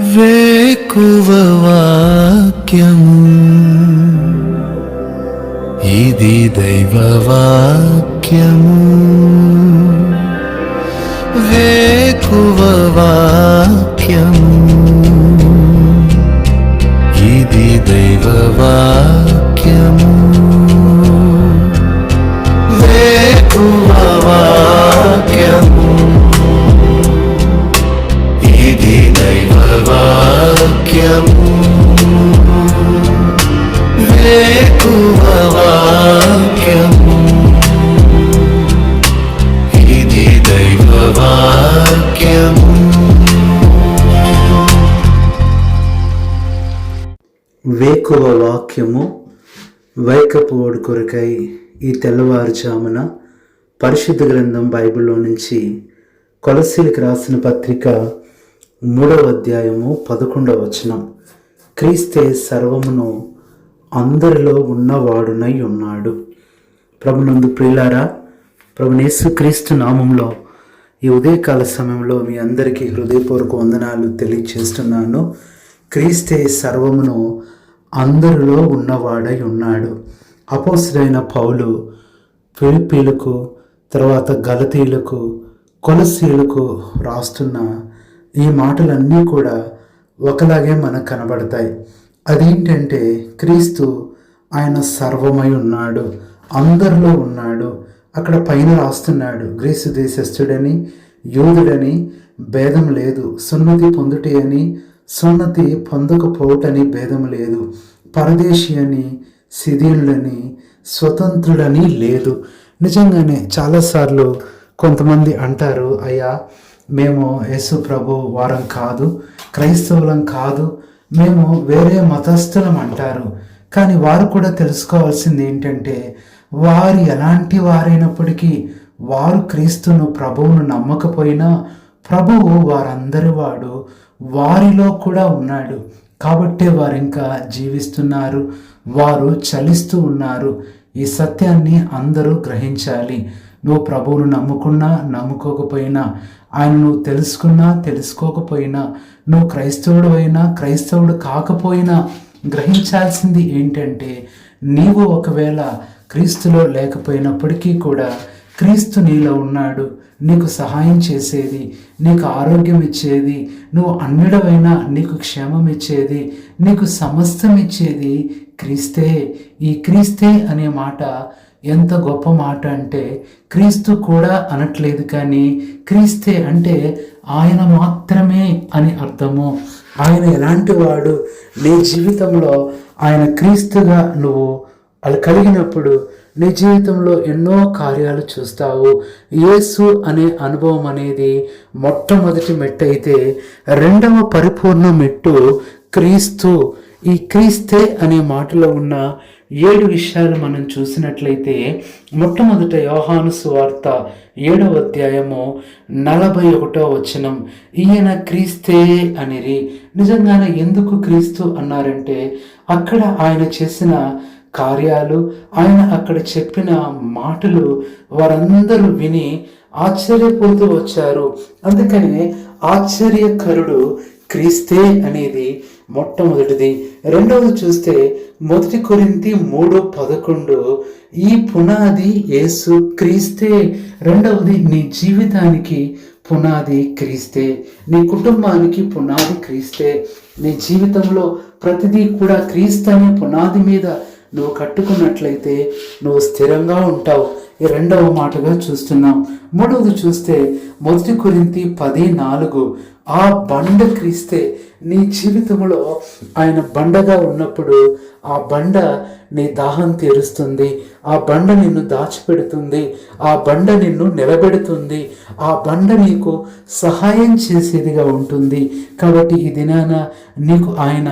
వేకువ వాక్యము. ఇది దైవ వాక్యము. వేకువ వాక్యము. ఇది దైవ ఎక్కువ వాక్యము వైకపోడు కొరకై ఈ తెల్లవారుజామున పరిశుద్ధ గ్రంథం బైబిల్లో నుంచి కొలసీలకు రాసిన పత్రిక మూడవ అధ్యాయము పదకొండవ వచనం. క్రీస్తే సర్వమును అందరిలో ఉన్నవాడునై ఉన్నాడు. ప్రభునందు ప్రియులారా ప్రభునేసు క్రీస్తు నామంలో ఈ ఉదయకాల సమయంలో మీ అందరికీ హృదయపూర్వక వందనాలు తెలియచేస్తున్నాను. క్రీస్తే సర్వమును అందరిలో ఉన్నవాడై ఉన్నాడు. అపోసరైన పౌలు ఫిలిపీలకు తర్వాత గలతీలకు కొలసీలకు రాస్తున్న ఈ మాటలన్నీ కూడా ఒకలాగే మనకు కనబడతాయి. అదేంటంటే క్రీస్తు ఆయన సర్వమై ఉన్నాడు. అందరిలో ఉన్నాడు. అక్కడ పైన రాస్తున్నాడు. గ్రీసు దేశస్థుడని యూదుడని భేదం లేదు. సున్నతి పొందుటి అని సున్నతి పొందకపోవటని భేదం లేదు. పరదేశీ అని శిథిలుడని స్వతంత్రుడని లేదు. నిజంగానే చాలాసార్లు కొంతమంది అంటారు అయ్యా మేము యేసు ప్రభు వారం కాదు క్రైస్తవులం కాదు మేము వేరే మతస్థులం అంటారు. కానీ వారు కూడా తెలుసుకోవాల్సింది ఏంటంటే వారు ఎలాంటి వారైనప్పటికీ వారు క్రీస్తును ప్రభువును నమ్మకపోయినా ప్రభువు వారందరి వాడు వారిలో కూడా ఉన్నాడు. కాబట్టే వారు ఇంకా జీవిస్తున్నారు. వారు చలిస్తూ ఉన్నారు. ఈ సత్యాన్ని అందరూ గ్రహించాలి. నువ్వు ప్రభువును నమ్ముకున్నా నమ్ముకోకపోయినా ఆయన నువ్వు తెలుసుకున్నా తెలుసుకోకపోయినా నువ్వు క్రైస్తవుడు అయినా క్రైస్తవుడు కాకపోయినా గ్రహించాల్సింది ఏంటంటే నీవు ఒకవేళ క్రీస్తులో లేకపోయినప్పటికీ కూడా క్రీస్తు నీలో ఉన్నాడు. నీకు సహాయం చేసేది నీకు ఆరోగ్యం ఇచ్చేది నువ్వు అన్నిడవైనా నీకు క్షేమం ఇచ్చేది నీకు సమస్తం ఇచ్చేది క్రీస్తే. ఈ క్రీస్తే అనే మాట ఎంత గొప్ప మాట అంటే క్రీస్తు కూడా అనట్లేదు కానీ క్రీస్తే అంటే ఆయన మాత్రమే అని అర్థము. ఆయన ఎలాంటి వాడు? నీ జీవితంలో ఆయన క్రీస్తుగా నువ్వు అది కలిగినప్పుడు నీ జీవితంలో ఎన్నో కార్యాలు చూస్తావు. యేసు అనే అనుభవం అనేది మొట్టమొదటి మెట్టు అయితే రెండవ పరిపూర్ణ మెట్టు క్రీస్తు. ఈ క్రీస్తే అనే మాటలో ఉన్న ఏడు విషయాలు మనం చూసినట్లయితే మొట్టమొదట యోహాను సువార్త ఏడవ అధ్యాయము నలభై ఒకటో వచనం. ఈయన క్రీస్తే అనిరి. నిజంగానే ఎందుకు క్రీస్తు అన్నారంటే అక్కడ ఆయన చేసిన కార్యాలు ఆయన అక్కడ చెప్పిన మాటలు వారందరూ విని ఆశ్చర్యపోతూ వచ్చారు. అందుకని ఆశ్చర్యకరుడు క్రీస్తే అనేది మొట్టమొదటిది. రెండవది చూస్తే మొదటి కొరింతి మూడు పదకొండు ఈ పునాది యేసు క్రీస్తే. రెండవది నీ జీవితానికి పునాది క్రీస్తే. నీ కుటుంబానికి పునాది క్రీస్తే. నీ జీవితంలో ప్రతిదీ కూడా క్రీస్తు అనే పునాది మీద నువ్వు కట్టుకున్నట్లయితే నువ్వు స్థిరంగా ఉంటావు. ఈ రెండవ మాటగా చూస్తున్నాం. మూడవది చూస్తే మొదటి కొరింతి పది నాలుగు ఆ బండ క్రీస్తే నీ జీవితంలో ఆయన బండగా ఉన్నప్పుడు ఆ బండ నీ దాహం తీరుస్తుంది. ఆ బండ నిన్ను దాచిపెడుతుంది. ఆ బండ నిన్ను నిలబెడుతుంది. ఆ బండ నీకు సహాయం చేసేదిగా ఉంటుంది. కాబట్టి ఈ దినాన నీకు ఆయన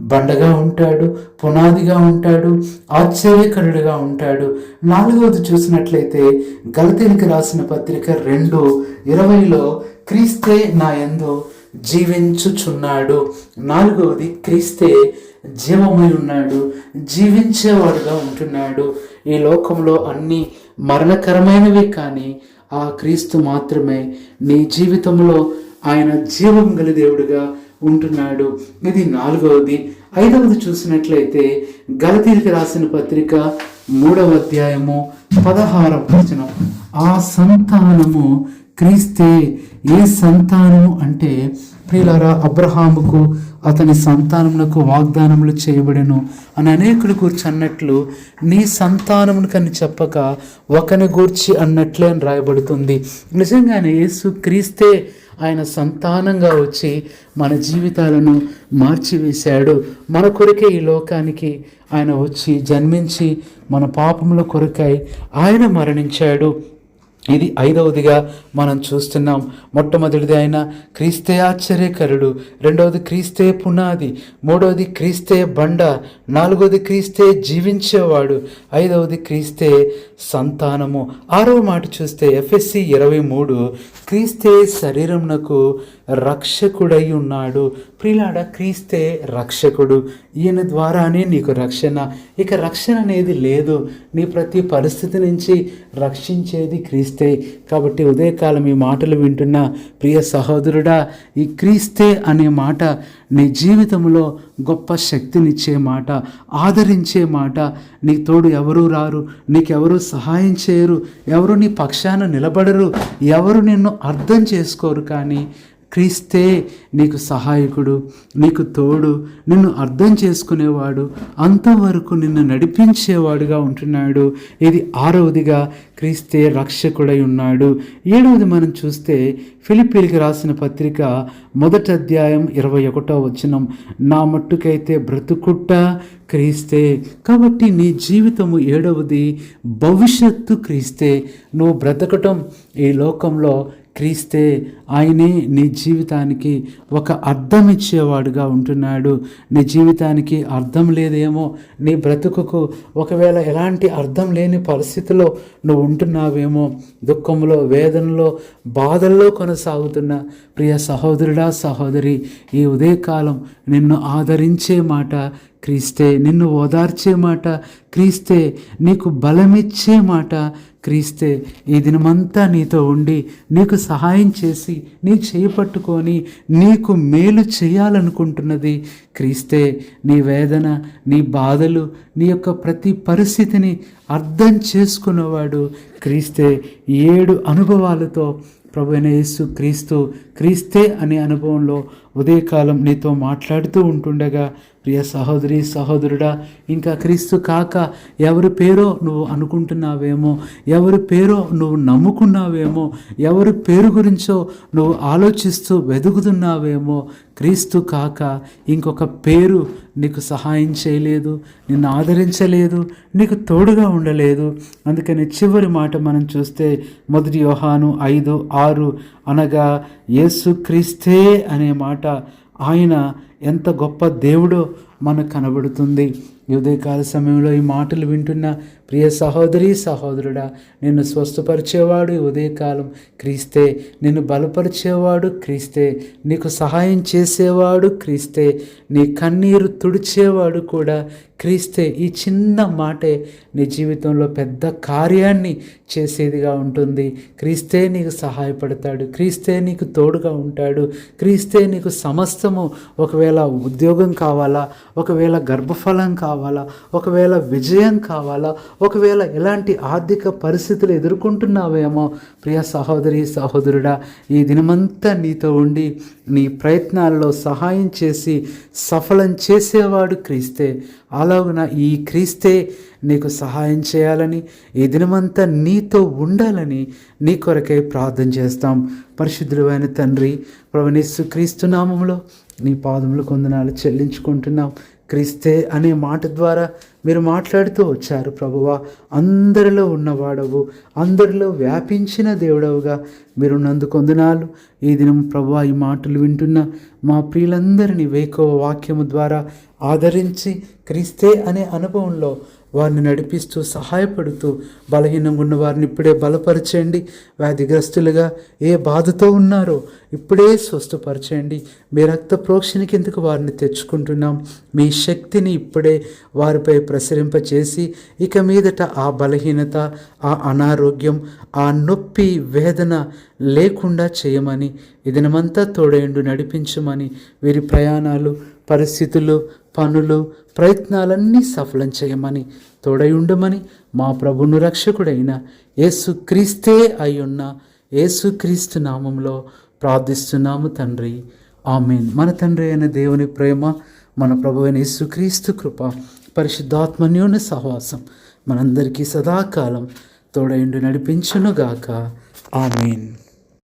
బండగా ఉంటాడు పునాదిగా ఉంటాడు ఆశ్చర్యకరుడుగా ఉంటాడు. నాలుగవది చూసినట్టు చూసినట్లయితే గలతీనికి రాసిన పత్రిక రెండు ఇరవైలో క్రీస్తే నా ఎందు జీవించుచున్నాడు. నాలుగవది క్రీస్తే జీవమై ఉన్నాడు జీవించేవాడుగా ఉంటున్నాడు. ఈ లోకంలో అన్ని మరణకరమైనవి కానీ ఆ క్రీస్తు మాత్రమే నీ జీవితంలో ఆయన జీవం గల దేవుడిగా ఉంటున్నాడు. ఇది నాలుగవది ఐదవది చూసినట్లయితే గలతీరికి రాసిన పత్రిక మూడవ అధ్యాయము పదహారవ వచనం. ఆ సంతానము క్రీస్తే ఏ సంతానము అంటే ప్రియులారా అబ్రహాముకు అతని సంతానములకు వాగ్దానములు చేయబడెను అని అనేకులు గూర్చి అన్నట్లు నీ సంతానమును కని చెప్పక ఒకని గూర్చి అన్నట్లే అని రాయబడుతుంది. నిజంగానే యేసు క్రీస్తే ఆయన సంతానంగా వచ్చి మన జీవితాలను మార్చివేశాడు. మన కొరకే ఈ లోకానికి ఆయన వచ్చి జన్మించి మన పాపముల కొరకై ఆయన మరణించాడు. ఇది ఐదవదిగా మనం చూస్తున్నాం. మొట్టమొదటిది ఆయన క్రీస్తే ఆశ్చర్యకరుడు రెండవది క్రీస్తే పునాది మూడవది క్రీస్తే బండ నాలుగవది క్రీస్తే జీవించేవాడు ఐదవది క్రీస్తే సంతానము. ఆరవ మాట చూస్తే ఎఫ్ఎస్సి ఇరవై మూడు క్రీస్తే శరీరమునకు రక్షకుడై ఉన్నాడు. ప్రిలాడ క్రీస్తే రక్షకుడు. ఈయన ద్వారానే నీకు రక్షణ. ఇక రక్షణ అనేది లేదు. నీ ప్రతి పరిస్థితి నుంచి రక్షించేది క్రీస్తే కాబట్టి ఉదయకాలం ఈ మాటలు వింటున్న ప్రియ సహోదరుడా ఈ క్రీస్తే అనే మాట నీ జీవితంలో గొప్ప శక్తినిచ్చే మాట ఆదరించే మాట. నీ తోడు ఎవరు రారు నీకెవరు సహాయం చేయరు ఎవరు నీ పక్షాన నిలబడరు ఎవరు నిన్ను అర్థం చేసుకోరు కానీ క్రీస్తే నీకు సహాయకుడు నీకు తోడు నిన్ను అర్థం చేసుకునేవాడు అంతవరకు నిన్ను నడిపించేవాడుగా ఉంటున్నాడు. ఇది ఆరవదిగా క్రీస్తే రక్షకుడై ఉన్నాడు. ఏడవది మనం చూస్తే ఫిలిపీలకి రాసిన పత్రిక మొదటి అధ్యాయం ఇరవై ఒకటో వచనం నా మట్టుకైతే బ్రతుకుట్ట క్రీస్తే కాబట్టి నీ జీవితము ఏడవది భవిష్యత్తు క్రీస్తే. నువ్వు బ్రతకటం ఈ లోకంలో క్రీస్తే ఆయనే నీ జీవితానికి ఒక అర్థం ఇచ్చేవాడుగా ఉంటున్నాడు. నీ జీవితానికి అర్థం లేదేమో నీ బ్రతుకుకు ఒకవేళ ఎలాంటి అర్థం లేని పరిస్థితిలో నువ్వు ఉంటున్నావేమో దుఃఖంలో వేదనలో బాధల్లో కొనసాగుతున్న ప్రియ సహోదరుడా సహోదరి ఈ ఉదయకాలం నిన్ను ఆదరించే మాట క్రీస్తే నిన్ను ఓదార్చే మాట క్రీస్తే నీకు బలమిచ్చే మాట క్రీస్తే ఈ దినమంతా నీతో ఉండి నీకు సహాయం చేసి నీ చేయి పట్టుకొని నీకు మేలు చేయాలనుకుంటున్నది క్రీస్తే. నీ వేదన నీ బాధలు నీ యొక్క ప్రతి పరిస్థితిని అర్థం చేసుకున్నవాడు క్రీస్తే. ఏడు అనుభవాలతో ప్రభు అయిన యేసు క్రీస్తు క్రీస్తే అనే అనుభవంలో ఉదయకాలం నీతో మాట్లాడుతూ ఉంటుండగా ప్రియ సహోదరి సహోదరుడా ఇంకా క్రీస్తు కాక ఎవరి పేరో నువ్వు అనుకుంటున్నావేమో ఎవరి పేరో నువ్వు నమ్ముకున్నావేమో ఎవరి పేరు గురించో నువ్వు ఆలోచిస్తూ వెతుకుతున్నావేమో క్రీస్తు కాక ఇంకొక పేరు నీకు సహాయం చేయలేదు నిన్ను ఆదరించలేదు నీకు తోడుగా ఉండలేదు. అందుకని చివరి మాట మనం చూస్తే మొదటి యోహాను ఐదు ఆరు అనగా యేసు క్రీస్తే అనే మాట ఆయన ఎంత గొప్ప దేవుడో మనకు కనబడుతుంది. ఉదయకాల సమయంలో ఈ మాటలు వింటున్న ప్రియ సహోదరి సహోదరుడా నిన్ను స్వస్థపరిచేవాడు ఉదయకాలం క్రీస్తే నిన్ను బలపరిచేవాడు క్రీస్తే నీకు సహాయం చేసేవాడు క్రీస్తే నీ కన్నీరు తుడిచేవాడు కూడా క్రీస్తే. ఈ చిన్న మాటే నీ జీవితంలో పెద్ద కార్యాన్ని చేసేదిగా ఉంటుంది. క్రీస్తే నీకు సహాయపడతాడు. క్రీస్తే నీకు తోడుగా ఉంటాడు. క్రీస్తే నీకు సమస్తము ఒకవేళ ఉద్యోగం కావాలా ఒకవేళ గర్భఫలం కావాలా ఒకవేళ విజయం కావాలా ఒకవేళ ఎలాంటి ఆర్థిక పరిస్థితులు ఎదుర్కొంటున్నావేమో ప్రియ సహోదరి సహోదరుడా ఈ దినమంతా నీతో ఉండి నీ ప్రయత్నాల్లో సహాయం చేసి సఫలం చేసేవాడు క్రీస్తే. అలాగున ఈ క్రీస్తే నీకు సహాయం చేయాలని ఈ దినమంతా నీతో ఉండాలని నీ కొరకే ప్రార్థన చేస్తాం. పరిశుద్ధులమైన తండ్రి ప్రవణిస్తు క్రీస్తు నామంలో నీ పాదములు కొందనాలు చెల్లించుకుంటున్నాం. క్రీస్తే అనే మాట ద్వారా మీరు మాట్లాడుతూ వచ్చారు ప్రభువా. అందరిలో ఉన్నవాడవు అందరిలో వ్యాపించిన దేవుడవుగా మీరు నందుకొందనాలు ఈ దినం ప్రభువా ఈ మాటలు వింటున్న మా ప్రియులందరినీ వేకో వాక్యము ద్వారా ఆదరించి క్రీస్తే అనే అనుభవంలో వారిని నడిపిస్తూ సహాయపడుతూ బలహీనంగా ఉన్న వారిని ఇప్పుడే బలపరచండి. వ్యాధిగ్రస్తులుగా ఏ బాధతో ఉన్నారో ఇప్పుడే స్వస్థపరచండి. మీ రక్త ప్రోక్షణ కిందకు వారిని తెచ్చుకుంటున్నాం. మీ శక్తిని ఇప్పుడే వారిపై ప్రసరింపచేసి ఇక మీదట ఆ బలహీనత ఆ అనారోగ్యం ఆ నొప్పి వేదన లేకుండా చేయమని ఇదనమంతా తోడేండు నడిపించమని వీరి ప్రయాణాలు పరిస్థితులు పనులు ప్రయత్నాలన్నీ సఫలం చేయమని తోడై ఉండమని మా ప్రభును రక్షకుడైన యేసు క్రీస్తే అయ్యున్న యేసుక్రీస్తు నామంలో ప్రార్థిస్తున్నాము తండ్రి. ఆమెన్. మన తండ్రి అయిన దేవుని ప్రేమ మన ప్రభు అయిన యేసుక్రీస్తు కృప పరిశుద్ధాత్మన్యోని సహవాసం మనందరికీ సదాకాలం తోడయుండి నడిపించునుగాక. ఆమెన్.